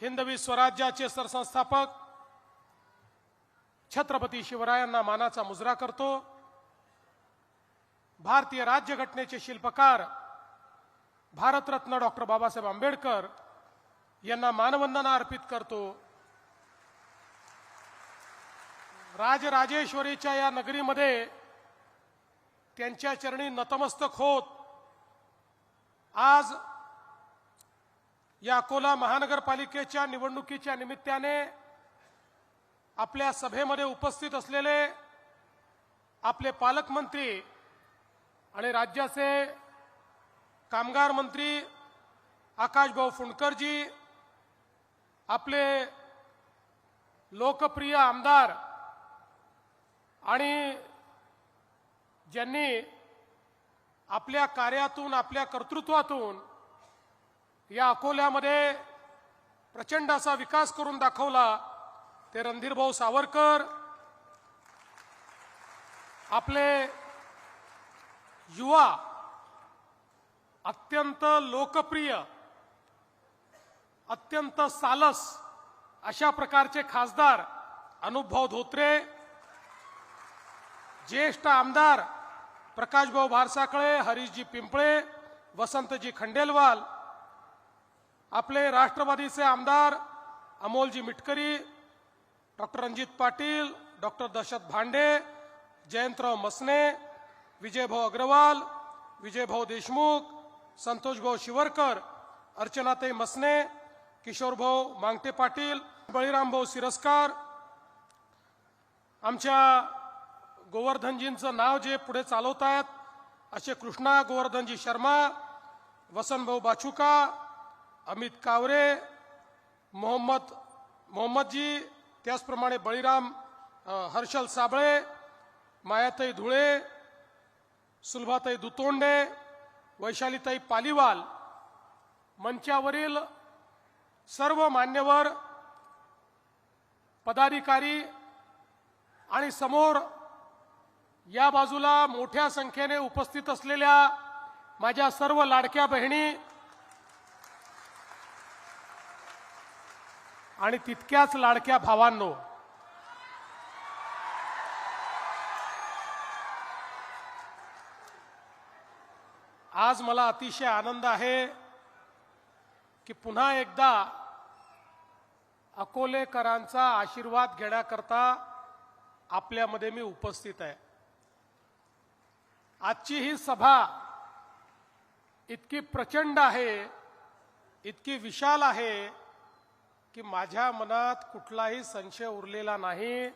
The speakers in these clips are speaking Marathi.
हिंदवी स्वराज्याचे सरसंस्थापक छत्रपती शिवरायांना मानाचा मुजरा करतो. भारतीय राज्यघटनेचे शिल्पकार भारतरत्न डॉक्टर बाबासाहेब आंबेडकर यांना मानवंदना अर्पित करतो. राजराजेश्वरीच्या या नगरीमध्ये त्यांच्या चरणी नतमस्तक होत. आज या अकोला महानगरपालिकेच्या निवडणुकीच्या निमित्ताने आपल्या सभेमध्ये उपस्थित असलेले आपले पालकमंत्री आणि राज्याचे कामगार मंत्री आकाशभाऊ फुंडकरजी आपले लोकप्रिय आमदार आणि ज्यांनी आपल्या कार्यातून आपल्या कर्तृत्वातून या अकोल्यामध्ये प्रचंड असा विकास करून दाखवला ते रणधीरभाऊ सावरकर आपले युवा अत्यंत लोकप्रिय अत्यंत सालस अशा प्रकारचे खासदार अनुभव धोत्रे ज्येष्ठ आमदार प्रकाशभाऊ भारसाकळे हरीशजी पिंपळे वसंतजी खंडेलवाल आपले राष्ट्रवादीचे आमदार अमोलजी मिटकरी डॉक्टर रणजित पाटील डॉक्टर दशरथ भांडे जयंतराव मसने विजयभाऊ अग्रवाल विजयभाऊ देशमुख संतोषभाऊ शिवरकर अर्चनाताई मसने किशोरभाऊ मांगटे पाटील बळीरामभाऊ सिरस्कार आमच्या गोवर्धनजींचं नाव जे पुढे चालवत आहेत असे कृष्णा गोवर्धनजी शर्मा वसंतभाऊ बाचुका अमित कावरे मोहम्मद मोहम्मदजी त्याचप्रमाणे बळीराम हर्षल साबळे मायाताई धुळे सुलभाताई दुतोंडे वैशालीताई पालिवाल मंचावरील सर्व मान्यवर पदाधिकारी आणि समोर या बाजूला मोठ्या संख्येने उपस्थित असलेल्या माझ्या सर्व लाडक्या बहिणी आणि तितक्याच लाडक्या भावांनो आज मला अतिशय आनंद आहे की पुन्हा एकदा अकोलेकरांचा आशीर्वाद घेण्याकरता आपल्यामध्ये मी उपस्थित आहे. आजची ही सभा इतकी प्रचंड आहे इतकी विशाल आहे की माझ्या मनात कुठलाही संशय उरलेला नाही.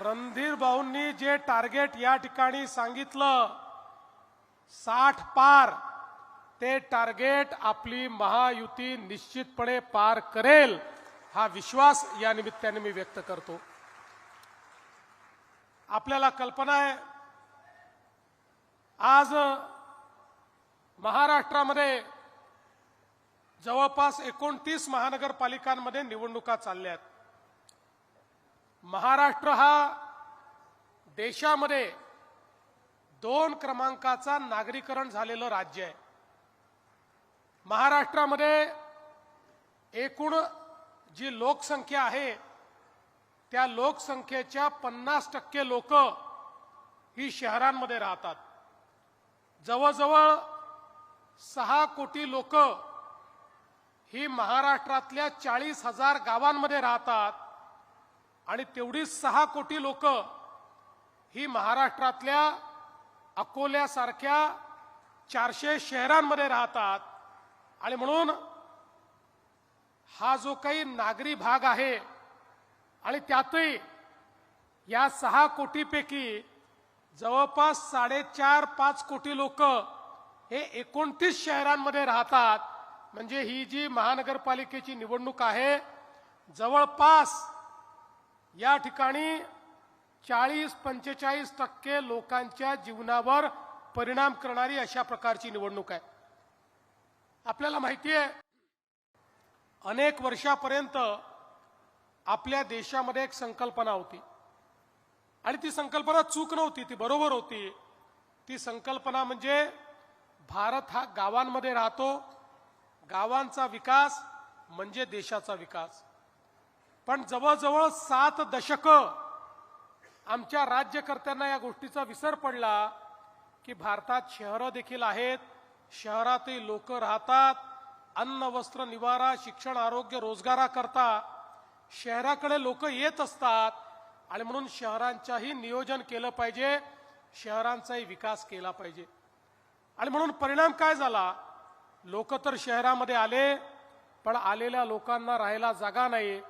रणधीर भाऊंनी जे टार्गेट या ठिकाणी सांगितलं साठ पार ते टार्गेट आपली महायुती निश्चितपणे पार करेल हा विश्वास या निमित्ताने मी व्यक्त करतो. आपल्याला कल्पना आहे आज महाराष्ट्रामध्ये जवळपास एकोणतीस महानगरपालिकांमध्ये निवडणुका चालल्या आहेत. महाराष्ट्र हा देशामध्ये दोन क्रमांकाचा नागरीकरण झालेलं राज्य आहे. महाराष्ट्रामध्ये एकूण जी लोकसंख्या आहे त्या लोकसंख्येच्या पन्नास टक्के लोक ही शहरांमध्ये राहतात. जवळजवळ सहा कोटी लोक ही महाराष्ट्रातल्या चाळीस हजार गावांमध्ये राहतात आणि तेवढीच सहा कोटी लोक ही महाराष्ट्रातल्या अकोल्यासारख्या चारशे शहरांमध्ये राहतात. आणि म्हणून हा जो काही नागरी भाग आहे आणि त्यातही या सहा कोटीपैकी जवळपास साडेचार पाच कोटी लोक हे एकोणतीस शहरांमध्ये राहतात. म्हणजे ही जी महानगरपालिकेची निवडणूक आहे जवळपास या ठिकाणी चाळीस पंचेचाळीस टक्के लोकांच्या जीवनावर परिणाम करणारी अशा प्रकारची निवडणूक आहे. आपल्याला माहिती आहे अनेक वर्षापर्यंत आपल्या देशामध्ये एक संकल्पना होती. आणि ती संकल्पना चूक नव्हती ती बरोबर होती. ती संकल्पना म्हणजे भारत हा गावांमध्ये राहतो गावांचा विकास म्हणजे देशाचा विकास. पण जवळजवळ सात दशकं आमच्या राज्यकर्त्यांना या गोष्टीचा विसर पडला की भारतात शहरं देखील आहेत. शहरातही लोक राहतात. अन्न वस्त्र निवारा शिक्षण आरोग्य रोजगाराकरता शहराकडे लोक येत असतात आणि म्हणून शहरांच्याही नियोजन केलं पाहिजे शहरांचाही विकास केला पाहिजे. आणि म्हणून परिणाम काय झाला? लोक तर शहरामध्ये आले पण आलेल्या लोकांना राहायला जागा नाही.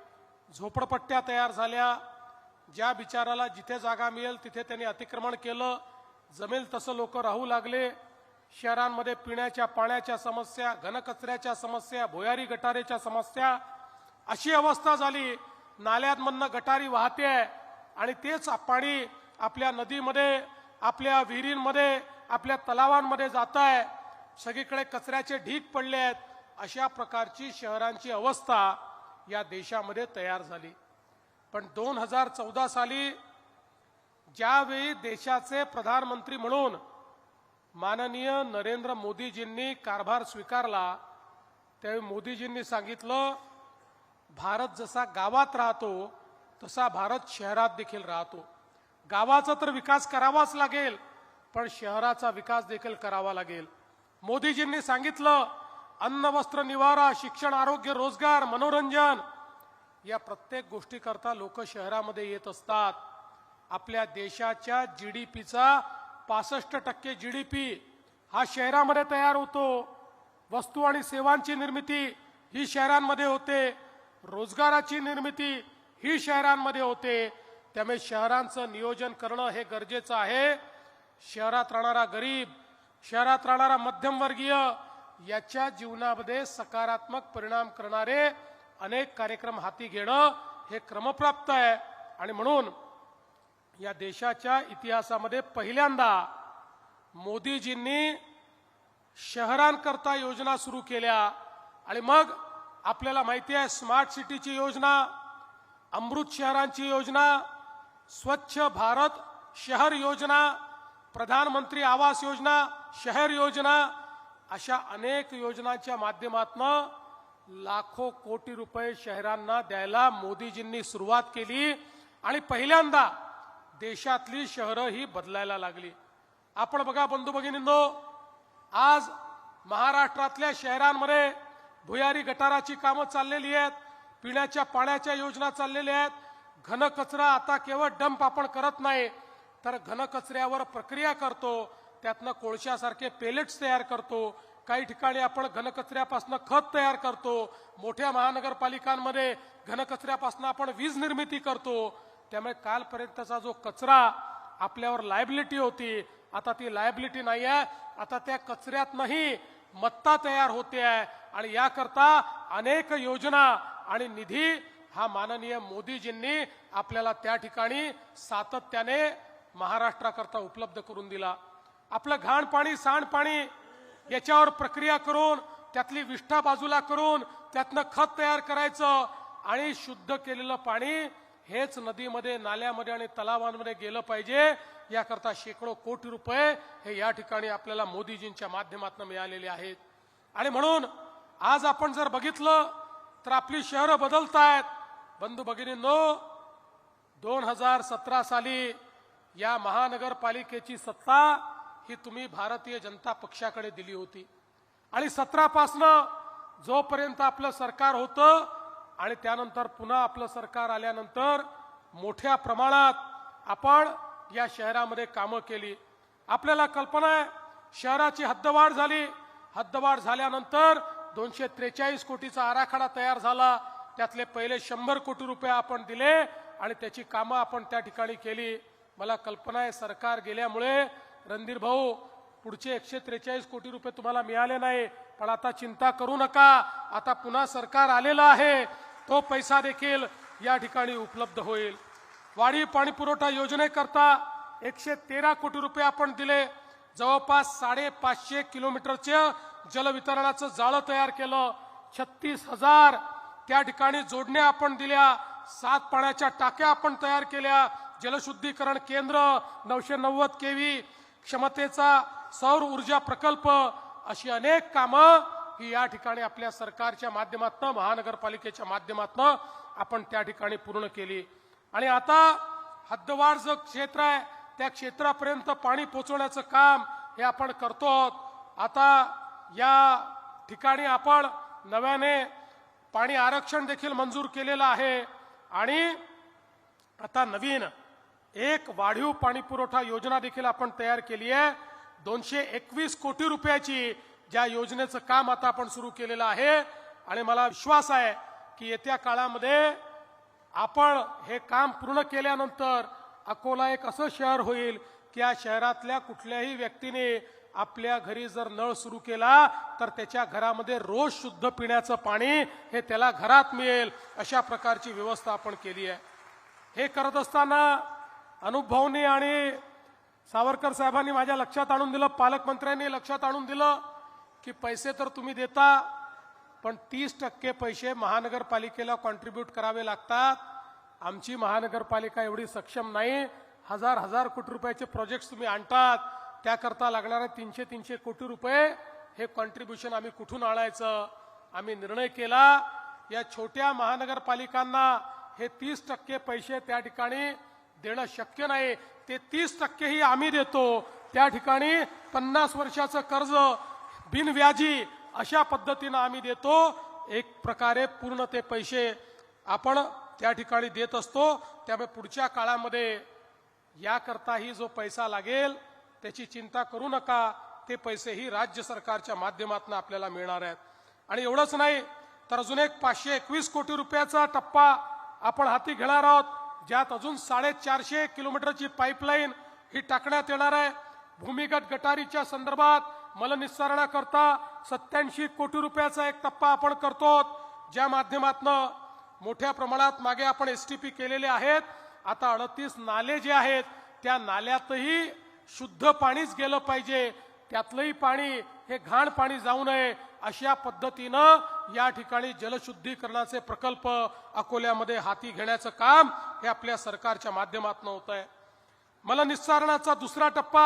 झोपडपट्ट्या तयार झाल्या. ज्या बिचाराला जिथे जागा मिळेल तिथे त्यांनी अतिक्रमण केलं. जमेल तसं लोक राहू लागले. शहरांमध्ये पिण्याच्या पाण्याच्या समस्या घनकचऱ्याच्या समस्या भुयारी गटारेच्या समस्या अशी अवस्था झाली. नाल्यांमधनं गटारी वाहते आणि तेच पाणी आपल्या नदीमध्ये आपल्या विहिरींमध्ये आपल्या तलावांमध्ये जात आहे सगळीकडे कचऱ्याचे ढीग पडले आहेत. अशा प्रकारची शहरांची अवस्था या देशामध्ये तयार झाली. पण दोन हजार चौदा साली ज्यावेळी देशाचे प्रधानमंत्री म्हणून माननीय नरेंद्र मोदीजींनी कारभार स्वीकारला त्यावेळी मोदीजींनी सांगितलं भारत जसा गावात राहतो तसा भारत शहरात देखील राहतो. गावाचा तर विकास करावाच लागेल पण शहराचा विकास देखील करावा लागेल. मोदीजींनी सांगितलं अन्न वस्त्र निवारा शिक्षण आरोग्य रोजगार मनोरंजन या प्रत्येक गोष्टीकरता लोक शहरामध्ये येत असतात. आपल्या देशाच्या जी डी पीचा पासष्ट टक्के जी डी पी हा शहरामध्ये तयार होतो. वस्तू आणि सेवांची निर्मिती ही शहरांमध्ये होते. रोजगाराची निर्मिती ही शहरांमध्ये होते. त्यामुळे शहरांचं नियोजन करणं हे गरजेचं आहे. शहरात राहणारा गरीब शहरात राहणारा मध्यमवर्गीय याच्या जीवनामध्ये सकारात्मक परिणाम करणारे अनेक कार्यक्रम हाती घेणं हे क्रमप्राप्त आहे. आणि म्हणून या देशाच्या इतिहासामध्ये पहिल्यांदा मोदीजींनी शहरांकरता योजना सुरू केल्या. आणि मग आपल्याला माहिती आहे स्मार्ट सिटीची योजना अमृत शहरांची योजना स्वच्छ भारत शहर योजना प्रधानमंत्री आवास योजना शहर योजना अशा अनेक योजनांच्या माध्यमातून लाखो कोटी रुपये शहरांना द्यायला मोदीजींनी सुरुवात केली आणि पहिल्यांदा देशातली शहरं ही बदलायला लागली. आपण बघा बंधू भगिनींनो आज महाराष्ट्रातल्या शहरांमध्ये भुयारी गटाराची कामं चाललेली आहेत पिण्याच्या पाण्याच्या योजना चाललेल्या आहेत घनकचरा आता केवळ डंप आपण करत नाही तर घनकचऱ्यावर प्रक्रिया करतो त्यातनं कोळशासारखे पेलेट्स तयार करतो. काही ठिकाणी आपण घनकचऱ्यापासून खत तयार करतो. मोठ्या महानगरपालिकांमध्ये घनकचऱ्यापासून आपण वीज निर्मिती करतो. त्यामुळे कालपर्यंतचा जो कचरा आपल्यावर लायबिलिटी होती आता ती लायबिलिटी नाही आहे आता त्या कचऱ्यातनंही मत्ता तयार होते. आहे आणि याकरता अनेक योजना आणि निधी हा माननीय मोदीजींनी आपल्याला त्या ठिकाणी सातत्याने महाराष्ट्राकरता उपलब्ध करून दिला. आपलं घाण पाणी सांडपाणी याच्यावर प्रक्रिया करून त्यातली विष्ठा बाजूला करून त्यातनं खत तयार करायचं आणि शुद्ध केलेलं पाणी हेच नदीमध्ये नाल्यामध्ये आणि तलावांमध्ये गेलं पाहिजे. याकरता शेकडो कोटी रुपये हे या ठिकाणी आपल्याला मोदीजींच्या माध्यमातून मिळालेले आहेत. आणि म्हणून आज आपण जर बघितलं तर आपली शहरं बदलतायत. बंधू भगिनींनो दोन हजार सतरा साली या महानगरपालिकेची सत्ता ही तुम्ही भारतीय जनता पक्षाकडे दिली होती. आणि सतरापासनं जोपर्यंत आपलं सरकार होतं आणि त्यानंतर पुन्हा आपलं सरकार आल्यानंतर मोठ्या प्रमाणात आपण या शहरामध्ये कामं केली. आपल्याला कल्पना आहे शहराची हद्दवाढ झाली. हद्दवाढ झाल्यानंतर दोनशे त्रेचाळीस कोटीचा आराखडा तयार झाला. त्यातले पहिले शंभर कोटी रुपये आपण दिले आणि त्याची कामं आपण त्या ठिकाणी केली. मला कल्पना आहे सरकार गेल्यामुळे रणधीर भाऊ पुढचे एकशे त्रेचाळीस कोटी रुपये तुम्हाला मिळाले नाही पण आता चिंता करू नका. आता पुन्हा सरकार आलेलं आहे. तो पैसा देखील या ठिकाणी उपलब्ध होईल. वाढीव पाणी पुरवठा योजनेकरता एकशे तेरा कोटी रुपये आपण दिले. जवळपास साडेपाचशे किलोमीटरचे जलवितरणाचं जाळं तयार केलं. छत्तीस हजार त्या ठिकाणी जोडण्या आपण दिल्या. सात पाण्याच्या टाक्या आपण तयार केल्या. जलशुद्धीकरण केंद्र नऊशे नव्वद केवी. क्षमतेचा सौर ऊर्जा प्रकल्प अशी अनेक कामं ही या ठिकाणी आपल्या सरकारच्या माध्यमातून महानगरपालिकेच्या माध्यमातून आपण त्या ठिकाणी पूर्ण केली आणि आता हद्दवाढ जो क्षेत्र आहे त्या क्षेत्रापर्यंत पाणी पोचवण्याचं काम हे आपण करतो आहोत. आता या ठिकाणी आपण नव्याने पाणी आरक्षण देखील मंजूर केलेलं आहे आणि आता नवीन एक वाढीव पाणी पुरवठा योजना देखील आपण तयार केली आहे. दोनशे एकवीस कोटी रुपयाची ज्या योजनेचं काम आता आपण सुरू केलेलं आहे. आणि मला विश्वास आहे की येत्या काळामध्ये आपण हे काम पूर्ण केल्यानंतर अकोला एक असं शहर होईल की या शहरातल्या कुठल्याही व्यक्तीने आपल्या घरी जर नळ सुरू केला तर त्याच्या घरामध्ये रोज शुद्ध पिण्याचं पाणी हे त्याला घरात मिळेल अशा प्रकारची व्यवस्था आपण केली आहे. हे करत असताना अनुभवनी आणि सावरकर साहेबांनी माझ्या लक्षात आणून दिलं पालकमंत्र्यांनी लक्षात आणून दिलं की पैसे तर तुम्ही देता पण तीस टक्के पैसे महानगरपालिकेला कॉन्ट्रीब्यूट करावे लागतात. आमची महानगरपालिका एवढी सक्षम नाही. हजार हजार कोटी रुपयाचे प्रोजेक्ट तुम्ही आणतात त्याकरता लागणारे तीनशे तीनशे कोटी रुपये हे कॉन्ट्रीब्युशन आम्ही कुठून आणायचं? आम्ही निर्णय केला. या छोट्या महानगरपालिकांना हे तीस टक्के पैसे त्या ठिकाणी देणं शक्य नाही. ते तीस टक्केही आम्ही देतो. त्या ठिकाणी पन्नास वर्षाचं कर्ज बिनव्याजी अशा पद्धतीनं आम्ही देतो. एक प्रकारे पूर्ण ते पैसे आपण त्या ठिकाणी देत असतो. त्यामुळे पुढच्या काळामध्ये याकरताही जो पैसा लागेल त्याची चिंता करू नका. ते पैसेही राज्य सरकारच्या माध्यमातून आपल्याला मिळणार आहेत. आणि एवढंच नाही तर अजून एक पाचशे एकवीस कोटी रुपयाचा टप्पा आपण हाती घेणार आहोत. ज्यात अजून साडेचारशे किलोमीटरची पाईपलाईन ही टाकण्यात येणार आहे. भूमिगत गटारीच्या संदर्भात मलनिस्सारणाकरता सत्याऐंशी कोटी रुपयाचा एक टप्पा आपण करतो ज्या माध्यमातनं मोठ्या प्रमाणात मागे आपण एस टी पी केलेले आहेत. आता अडतीस नाले जे आहेत त्या नाल्यातही शुद्ध पाणीच गेलं पाहिजे. त्यातलंही पाणी हे घाण पाणी जाऊ नये अशा पद्धतीनं या ठिकाणी जलशुद्धीकरणाचे प्रकल्प अकोल्यामध्ये हाती घेण्याचं काम हे आपल्या सरकारच्या माध्यमातून होत आहे. मला निस्सारणाचा दुसरा टप्पा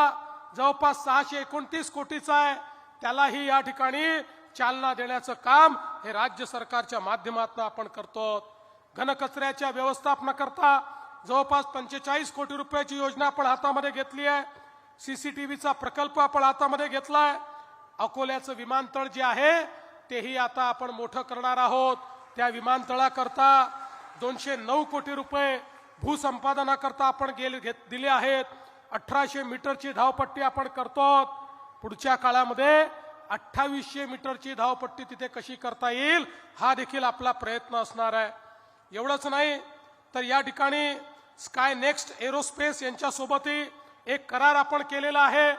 जवळपास सहाशे एकोणतीस कोटीचा आहे. त्यालाही या ठिकाणी चालना देण्याचं काम हे राज्य सरकारच्या माध्यमातून आपण करतो. घनकचऱ्याच्या व्यवस्थापनाकरता जवळपास पंचेचाळीस कोटी रुपयाची योजना आपण हातामध्ये घेतली आहे. सीसीटीव्हीचा प्रकल्प आपण हातामध्ये घेतलाय अकोल्याचं विमानतळ जे आहे तेही आता आपण मोठं करणार आहोत. त्या विमानतळाकरता दोनशे नऊ कोटी रुपये भूसंपादनाकरता आपण गेले घेत दिले आहेत. अठराशे मीटरची धावपट्टी आपण करतो पुढच्या काळामध्ये अठ्ठावीसशे मीटरची धावपट्टी तिथे कशी करता येईल हा देखील आपला प्रयत्न असणार आहे. एवढंच नाही तर या ठिकाणी स्काय नेक्स्ट एरोस्पेस यांच्यासोबतही एक करार आपण केलेला आहे.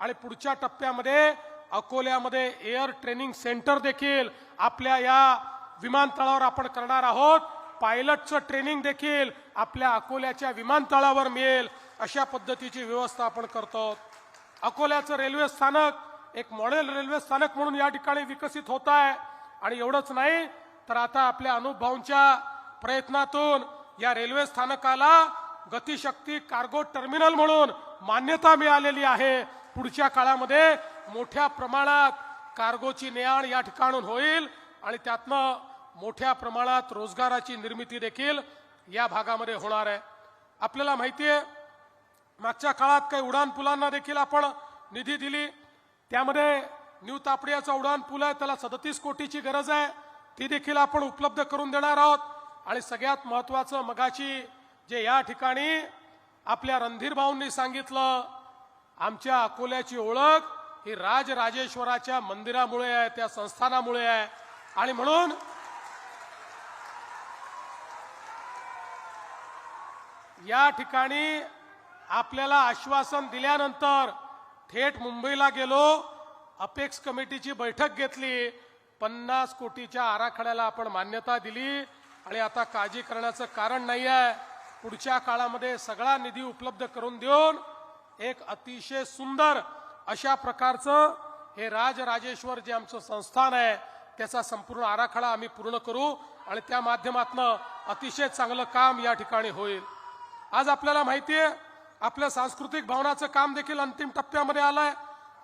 आणि पुढच्या टप्प्यामध्ये अकोल्यामध्ये एअर ट्रेनिंग सेंटर देखील आपल्या या विमानतळावर आपण करणार आहोत. पायलटचं ट्रेनिंग देखील आपल्या अकोल्याच्या विमानतळावर मिळेल. अशा पद्धतीची व्यवस्था आपण करतो. अकोल्याचं रेल्वे स्थानक एक मॉडेल रेल्वे स्थानक म्हणून या ठिकाणी विकसित होत आहे. आणि एवढंच नाही तर आता आपल्या अनुभवांच्या प्रयत्नातून या रेल्वे स्थानकाला गतिशक्ती कार्गो टर्मिनल म्हणून मान्यता मिळालेली आहे. पुढच्या काळामध्ये मोठ्या प्रमाणात कार्गोची ने आण या ठिकाणून होईल आणि त्यातनं मोठ्या प्रमाणात रोजगाराची निर्मिती देखील या भागामध्ये होणार आहे. आपल्याला माहिती आहे मागच्या काळात काही उडान पुलांना देखील आपण निधी दिली. त्यामध्ये न्यू तापडियाचा उडान पूल आहे त्याला सदतीस कोटीची गरज आहे. ती देखील आपण उपलब्ध करून देणार आहोत. आणि सगळ्यात महत्वाचं मगाची जे या ठिकाणी आपल्या रणधीर भाऊंनी सांगितलं आमच्या अकोल्याची ओळख ही राजराजेश्वराच्या मंदिरामुळे आहे त्या संस्थानामुळे आहे. आणि म्हणून या ठिकाणी आपल्याला आश्वासन दिल्यानंतर थेट मुंबईला गेलो अपेक्स कमिटीची बैठक घेतली पन्नास कोटीच्या आराखड्याला आपण मान्यता दिली आणि आता काळजी करण्याचं कारण नाही आहे. पुढच्या काळामध्ये सगळा निधी उपलब्ध करून देऊन एक अतिशय सुंदर अशा प्रकारचं हे राजराजेश्वर जे आमचं संस्थान आहे त्याचा संपूर्ण आराखडा आम्ही पूर्ण करू आणि त्या माध्यमातनं अतिशय चांगलं काम या ठिकाणी होईल. आज आपल्याला माहिती आहे आपल्या सांस्कृतिक भवनाचं काम देखील अंतिम टप्प्यामध्ये आलंय.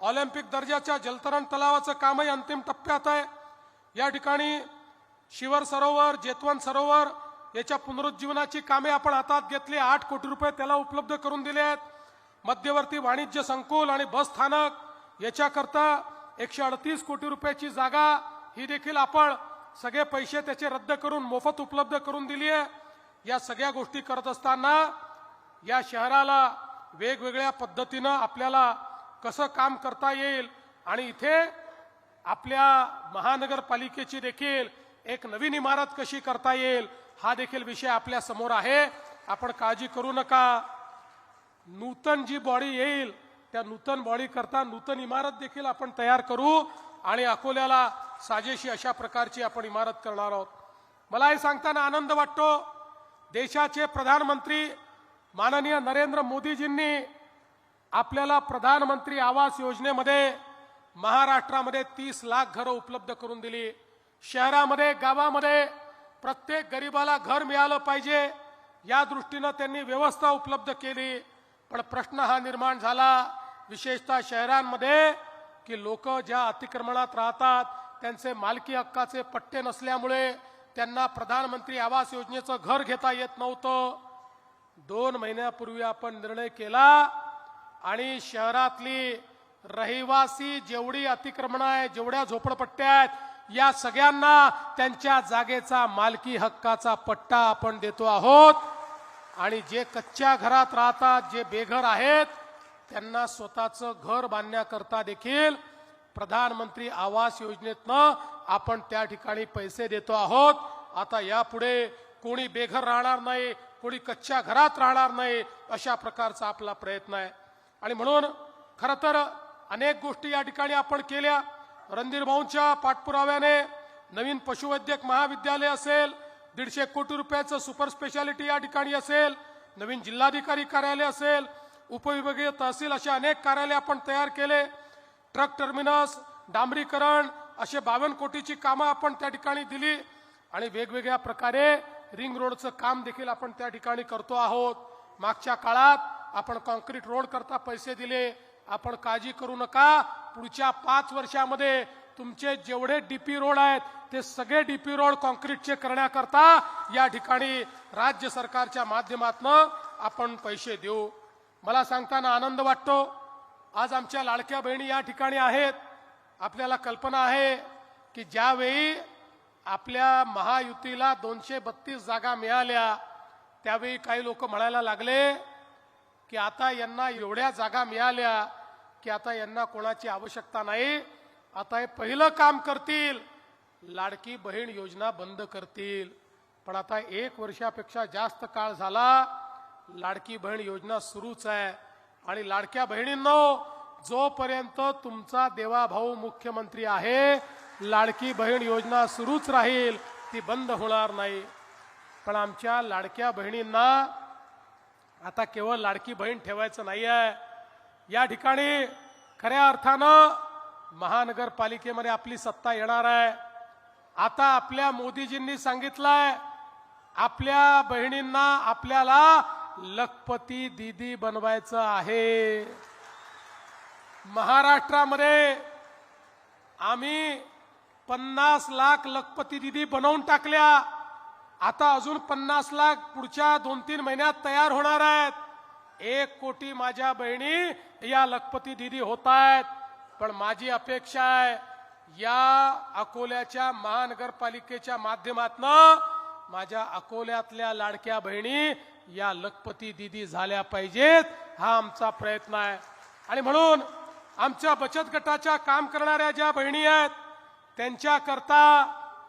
ऑलिम्पिक दर्जाच्या जलतरण तलावाचं कामही अंतिम टप्प्यात आहे. या ठिकाणी शिवर सरोवर जेतवन सरोवर याच्या पुनरुज्जीवनाची कामे आपण हातात घेतली. आठ कोटी रुपये त्याला उपलब्ध करून दिले आहेत. मध्यवर्ती वाणिज्य संकुल आणि बस स्थानक याच्याकरता एकशे अडतीस कोटी रुपयाची जागा ही देखील आपण सगळे पैसे त्याचे रद्द करून मोफत उपलब्ध करून दिली आहे. या सगळ्या गोष्टी करत असताना या शहराला वेगवेगळ्या पद्धतीनं आपल्याला कसं काम करता येईल आणि इथे आपल्या महानगरपालिकेची देखील एक नवीन इमारत कशी करता येईल हा देखील विषय आपल्यासमोर आहे. आपण काळजी करू नका. नूतन जी बॉडी येईल त्या नूतन बॉडी करता नूतन इमारत देखील आपण तयार करू आणि अकोल्याला साजेशी अशा प्रकारची आपण इमारत करणार आहोत. मला हे सांगताना आनंद वाटतो देशाचे प्रधानमंत्री माननीय नरेंद्र मोदीजींनी आपल्याला प्रधानमंत्री आवास योजनेमध्ये महाराष्ट्रामध्ये तीस लाख घरं उपलब्ध करून दिली. शहरामध्ये गावामध्ये प्रत्येक गरिबाला घर मिळालं पाहिजे या दृष्टीनं त्यांनी व्यवस्था उपलब्ध केली. पण प्रश्न हा निर्माण झाला विशेषतः शहरांमध्ये की लोक ज्या अतिक्रमणात राहतात त्यांचे मालकी हक्काचे पट्टे नसल्यामुळे त्यांना प्रधानमंत्री आवास योजनेचं घर घेता येत नव्हतं. दोन महिन्यापूर्वी आपण निर्णय केला आणि शहरातली रहिवासी जेवढी अतिक्रमण आहे जेवढ्या झोपडपट्ट्या आहेत या सगळ्यांना त्यांच्या जागेचा मालकी हक्काचा पट्टा आपण देतो आहोत. आणि जे कच्च्या घरात राहतात जे बेघर आहेत त्यांना स्वतःचं घर बांधण्याकरता देखील प्रधानमंत्री आवास योजनेतनं आपण त्या ठिकाणी पैसे देतो आहोत. आता यापुढे कोणी बेघर राहणार नाही कोणी कच्च्या घरात राहणार नाही अशा प्रकारचा आपला प्रयत्न आहे. आणि म्हणून खरं तर अनेक गोष्टी या ठिकाणी आपण केल्या. रणधीर भाऊंच्या पाठपुराव्याने नवीन पशुवैद्यक महाविद्यालय असेल दीडशे कोटी रुपयाचं सुपर स्पेशालिटी या ठिकाणी असेल नवीन जिल्हाधिकारी कार्यालय असेल उपविभागीय तहसील असे अनेक कार्यालय आपण तयार केले. ट्रक टर्मिनस डांबरीकरण असे बावन्न कोटीची कामं आपण त्या ठिकाणी दिली आणि वेगवेगळ्या प्रकारे रिंग रोडचं काम देखील आपण त्या ठिकाणी करतो आहोत. मागच्या काळात आपण कॉन्क्रीट रोड करता पैसे दिले. आपण काळजी करू नका. पुढच्या पाच वर्षामध्ये तुमचे जेवढे डीपी रोड आहेत ते सगळे डीपी रोड कॉन्क्रीटचे करण्याकरता या ठिकाणी राज्य सरकारच्या माध्यमातून आपण पैसे देऊ. मला सांगताना आनंद वाटतो. आज आमच्या लाडक्या बहिणी या ठिकाणी आहेत. आपल्याला कल्पना आहे की ज्यावेळी आपल्या महायुतीला दोनशे बत्तीस जागा मिळाल्या त्यावेळी काही लोक म्हणायला लागले की आता यांना एवढ्या जागा मिळाल्या की आता यांना कोणाची आवश्यकता नाही. आता हे पहिलं काम करतील. लाडकी बहीण योजना बंद करतील. पण आता एक वर्षापेक्षा जास्त काळ झाला लाडकी बहीण योजना सुरूच आहे. आणि लाडक्या बहिणींनो जोपर्यंत तुमचा देवाभाऊ मुख्यमंत्री आहे लाडकी बहीण योजना सुरूच राहील ती बंद होणार नाही. पण आमच्या लाडक्या बहिणींना आता केवळ लाडकी बहीण ठेवायचं नाही आहे या ठिकाणी खऱ्या अर्थानं महानगरपालिकेमध्ये आपली सत्ता येणार आहे. आता आपल्या मोदीजींनी सांगितलंय आपल्या बहिणींना आपल्याला लखपती दीदी बनवायचं आहे. महाराष्ट्रामध्ये आम्ही पन्नास लाख लखपती दिदी बनवून टाकल्या. आता अजून पन्नास लाख पुढच्या दोन तीन महिन्यात तयार होणार आहेत. एक कोटी माझ्या बहिणी या लखपती दिदी होत आहेत. पण माझी अपेक्षा आहे या अकोल्याच्या महानगरपालिकेच्या माध्यमातनं माझ्या अकोल्यातल्या लाडक्या बहिणी या लखपती दिदी झाल्या पाहिजेत हा आमचा प्रयत्न आहे. आणि म्हणून आमच्या बचत गटाच्या काम करणाऱ्या ज्या बहिणी आहेत त्यांच्याकरता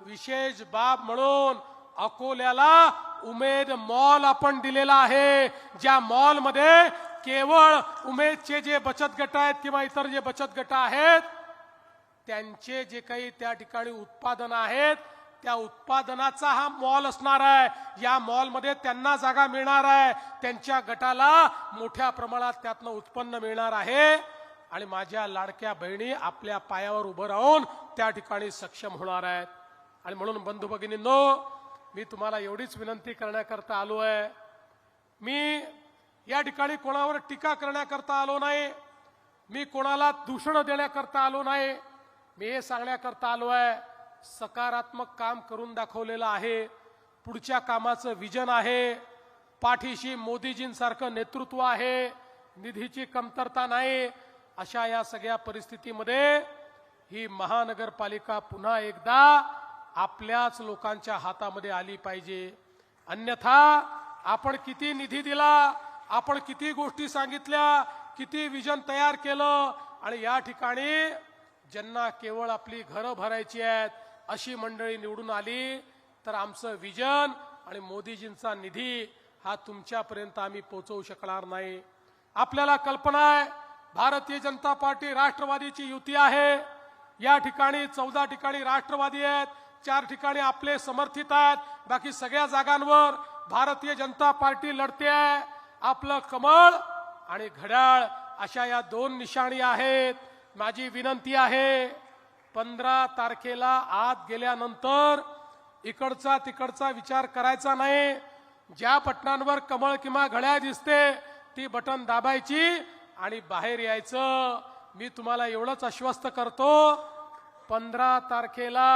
विशेष बाब म्हणून अकोल्याला उमेद मॉल आपण दिलेला आहे. ज्या मॉलमध्ये केवळ उमेदचे जे बचत गट आहेत किंवा इतर जे बचत गट आहेत त्यांचे जे काही त्या ठिकाणी उत्पादन आहेत त्या उत्पादनाचा हा मॉल असणार आहे. या मॉलमध्ये त्यांना जागा मिळणार आहे. त्यांच्या गटाला मोठ्या प्रमाणात त्यातनं उत्पन्न मिळणार आहे. आणि माझ्या लाडक्या बहिणी आपल्या पायावर उभं राहून त्या ठिकाणी सक्षम होणार आहेत. आणि म्हणून बंधू भगिनींनो मी तुम्हाला एवढीच विनंती करण्याकरता आलो आहे. मी या ठिकाणी कोणावर टीका करण्याकरता आलो नाही. मी कोणाला दूषण देण्याकरता आलो नाही. मी हे सांगण्याकरता आलो आहे सकारात्मक काम करून दाखवलेलं आहे. पुढच्या कामाचं विजन आहे. पाठीशी मोदीजींसारखं नेतृत्व आहे. निधीची कमतरता नाही. अशा या सगळ्या परिस्थितीमध्ये ही महानगरपालिका पुन्हा एकदा आपल्याच लोकांच्या हातामध्ये आली पाहिजे. अन्यथा आपण किती निधी दिला आपण किती गोष्टी सांगितल्या किती विजन तयार केलं आणि या ठिकाणी ज्यांना केवळ आपली घरं भरायची आहेत अशी मंडळी निवडून आली तर आमचं विजन आणि मोदीजींचा निधी हा तुमच्यापर्यंत आम्ही पोहोचवू शकणार नाही. आपल्याला कल्पना आहे भारतीय जनता पार्टी राष्ट्रवादीची युती आहे. या ठिकाणी चौदा ठिकाणी राष्ट्रवादी आहेत चार ठिकाणी आपले समर्थित आहेत. बाकी सगळ्या जागांवर भारतीय जनता पार्टी लढते आहे. आपलं कमळ आणि घड्याळ अशा या दोन निशाणी आहेत. माझी विनंती आहे पंधरा तारखेला आत गेल्यानंतर इकडचा तिकडचा विचार करायचा नाही. ज्या बटनांवर कमळ किंवा घड्याळ दिसते ती बटन दाबायची आणि बाहेर यायचं. मी तुम्हाला एवढंच आश्वस्त करतो पंधरा तारखेला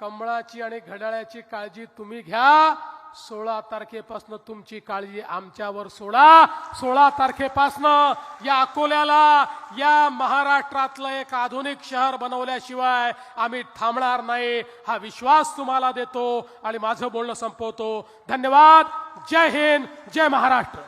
कमळाची आणि घड्याळाची काळजी तुम्ही घ्या. सोळा तारखेपासून तुमची काळजी आमच्यावर सोडा. सोळा तारखेपासनं या अकोल्याला या महाराष्ट्रातलं एक आधुनिक शहर बनवल्याशिवाय आम्ही थांबणार नाही. हा विश्वास तुम्हाला देतो आणि माझं बोलणं संपवतो. धन्यवाद. जय हिंद. जय महाराष्ट्र.